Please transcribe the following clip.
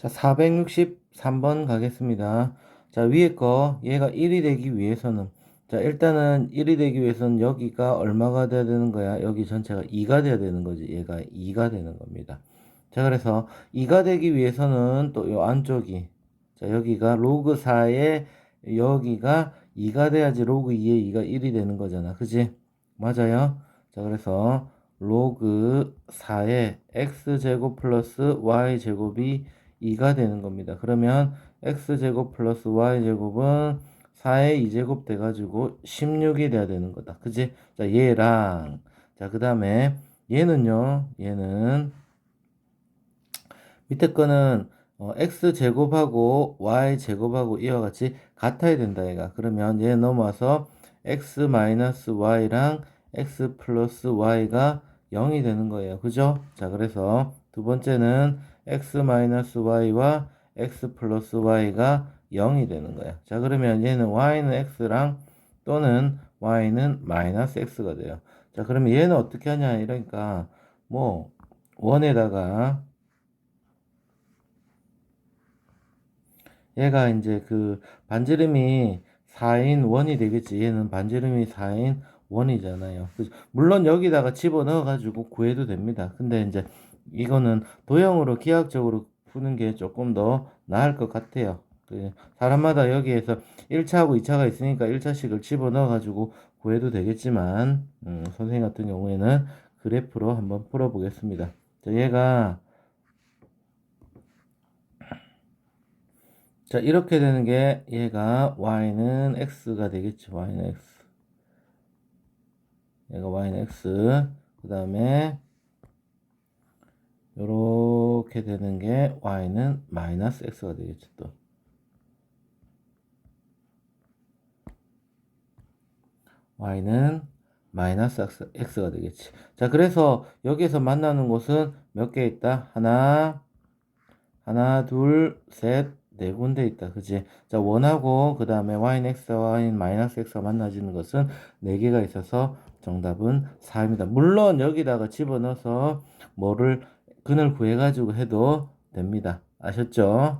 자, 463번 가겠습니다. 자, 위에 거, 얘가 1이 되기 위해서는, 자, 일단은 1이 되기 위해서는 여기가 얼마가 돼야 되는 거야? 여기 전체가 2가 돼야 되는 거지. 얘가 2가 되는 겁니다. 자, 그래서 2가 되기 위해서는 또 요 안쪽이, 자, 여기가 로그 4에 여기가 2가 돼야지 로그 2에 2가 1이 되는 거잖아. 그지? 맞아요? 자, 그래서 로그 4에 x제곱 플러스 y제곱이 2가 되는 겁니다. 그러면 x제곱 플러스 y제곱은 4의 2제곱 돼가지고 16이 돼야 되는 거다. 그지? 자, 얘랑, 자, 그 다음에 얘는요, 얘는 밑에 거는 어, x제곱하고 y제곱하고 이와 같이 같아야 된다, 얘가. 그러면 얘 넘어와서 x 마이너스 y랑 x 플러스 y가 0이 되는 거예요. 그죠? 자, 그래서 두 번째는 x 마이너스 y와 x 플러스 y가 0이 되는 거야. 자, 그러면 얘는 y는 x랑 또는 y는 마이너스 x가 돼요. 자, 그러면 얘는 어떻게 하냐? 이러니까 뭐 원에다가 얘가 이제 그 반지름이 4인 원이 되겠지. 얘는 반지름이 4인 원이잖아요. 물론 여기다가 집어 넣어 가지고 구해도 됩니다. 근데 이제 이거는 도형으로 기하학적으로 푸는 게 조금 더 나을 것 같아요. 그 사람마다 여기에서 1차하고 2차가 있으니까 1차씩을 집어 넣어 가지고 구해도 되겠지만 음, 선생님 같은 경우에는 그래프로 한번 풀어 보겠습니다. 자, 얘가 자, 이렇게 되는 게 얘가 y는 x가 되겠죠. y는 x. 얘가 y는 x. 그 다음에 요렇게 되는 게 y는 마이너스 x가 되겠죠. 또. y는 마이너스 x가 되겠지. 자, 그래서 여기에서 만나는 곳은 몇 개 있다? 하나, 하나, 둘, 셋, 네 군데 있다. 그지? 자, 원하고 그 다음에 y는 x와 y는 마이너스 x가 만나지는 것은 네 개가 있어서 정답은 4입니다. 물론 여기다가 집어넣어서 뭐를 근을 구해가지고 해도 됩니다. 아셨죠?